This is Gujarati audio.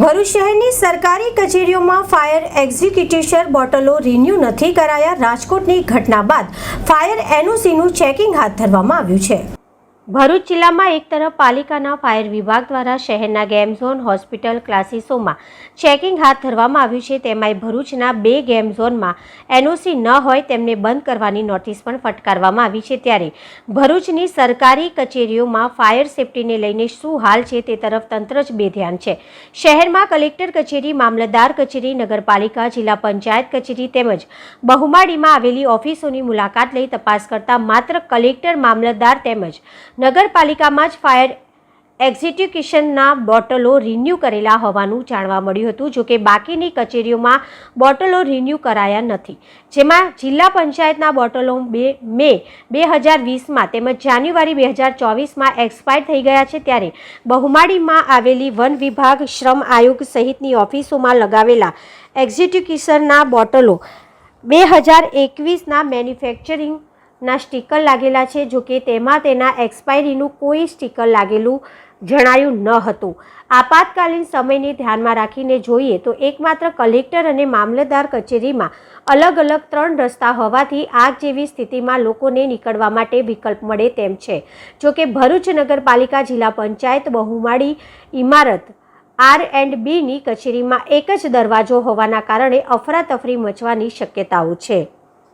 ભરૂચ શહેરની સરકારી કચેરીઓમાં ફાયર એક્ઝિક્યુટિશર બોટલો રિન્યૂ નથી કરાયા. રાજકોટની ઘટના બાદ ફાયર એનઓસીનું ચેકિંગ હાથ ધરવામાં આવ્યું છે. ભરૂચ જિલ્લામાં એક તરફ પાલિકાના ફાયર વિભાગ દ્વારા શહેરના ગેમ ઝોન હોસ્પિટલ ક્લાસીસોમાં ચેકિંગ હાથ ધરવામાં આવ્યું છે. તેમાંય ભરૂચના બે ગેમ ઝોનમાં એનઓસી ન હોય તેમને બંધ કરવાની નોટિસ પણ ફટકારવામાં આવી છે. ત્યારે ભરૂચની સરકારી કચેરીઓમાં ફાયર સેફટીને લઈને શું હાલ છે તે તરફ તંત્ર જ બેધ્યાન છે. શહેરમાં કલેક્ટર કચેરી, મામલતદાર કચેરી, નગરપાલિકા, જિલ્લા પંચાયત કચેરી તેમજ બહુમાડીમાં આવેલી ઓફિસોની મુલાકાત લઈ તપાસ કરતા માત્ર કલેક્ટર, મામલતદાર તેમજ નગરપાલિકામાં જ ફાયર એક્ઝિક્યુશનના બોટલો રિન્યૂ કરેલા હોવાનું જાણવા મળ્યું હતું, જોકે બાકીની કચેરીઓમાં બોટલો રિન્યૂ કરાયા નથી. જેમાં જિલ્લા પંચાયતના બોટલો બે, મે બે હજાર વીસમાં તેમજ જાન્યુઆરી બે હજાર ચોવીસમાં એક્સપાયર થઈ ગયા છે, ત્યારે બહુમાળીમાં આવેલી વન વિભાગ શ્રમ આયોગ સહિતની ઓફિસોમાં લગાવેલા એક્ઝિક્યુશનના બોટલો બે હજાર એકવીસના મેન્યુફેક્ચરિંગ ના સ્ટીકર લાગેલા છે જોકે તેમાં તેના એક્સપાયરીનું કોઈ સ્ટીકર લાગેલું જણાયું ન હતું. આપાતકાલીન સમયને ધ્યાનમાં રાખીને જોઈએ તો એકમાત્ર કલેક્ટર અને મામલતદાર કચેરીમાં અલગ અલગ ત્રણ રસ્તા હોવાથી આગ જેવી સ્થિતિમાં લોકોને નીકળવા માટે વિકલ્પ મળે તેમ છે. જોકે ભરૂચ નગરપાલિકા જિલ્લા પંચાયત બહુમાળી ઇમારત આર એન્ડ બીની કચેરીમાં એક જ દરવાજો હોવાના કારણે અફરાતફરી મચવાની શક્યતાઓ છે.